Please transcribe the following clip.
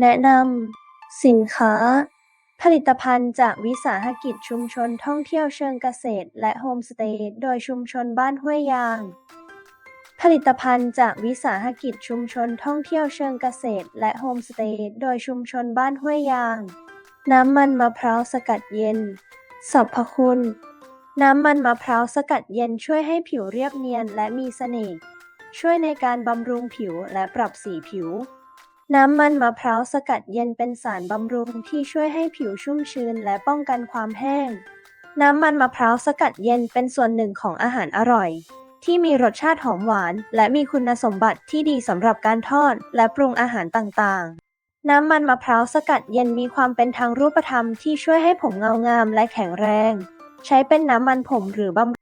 แนะนำสินค้า ผลิตภัณฑ์จากวิสาหกิจชุมชนท่องเที่ยวเชิงเกษตร และโฮมสเตย์โดยชุมชนบ้านห้วยยาง ผลิตภัณฑ์จากวิสาหกิจชุมชนท่องเที่ยวเชิงเกษตร และโฮมสเตย์โดยชุมชนบ้านห้วยยาง น้ำมันมะพร้าวสกัดเย็นสรรพคุณ น้ำมันมะพร้าวสกัดเย็นช่วยให้ผิวเรียบเนียนและมีเสน่ห์ช่วยในการบำรุงผิวและปรับสีผิว น้ำมันมะพร้าวสกัดเย็นเป็นสารบำรุงที่ช่วยให้ผิวชุ่มชื้นและป้องกันความแห้ง น้ำมันมะพร้าวสกัดเย็นเป็นส่วนหนึ่งของอาหารอร่อย ที่มีรสชาติหอมหวาน และมีคุณสมบัติที่ดีสำหรับการทอดและปรุงอาหารต่างๆ น้ำมันมะพร้าวสกัดเย็นมีความเป็นทางรูปธรรมที่ช่วยให้ผมเงางามและแข็งแรง ใช้เป็นน้ำมันผมหรือบำ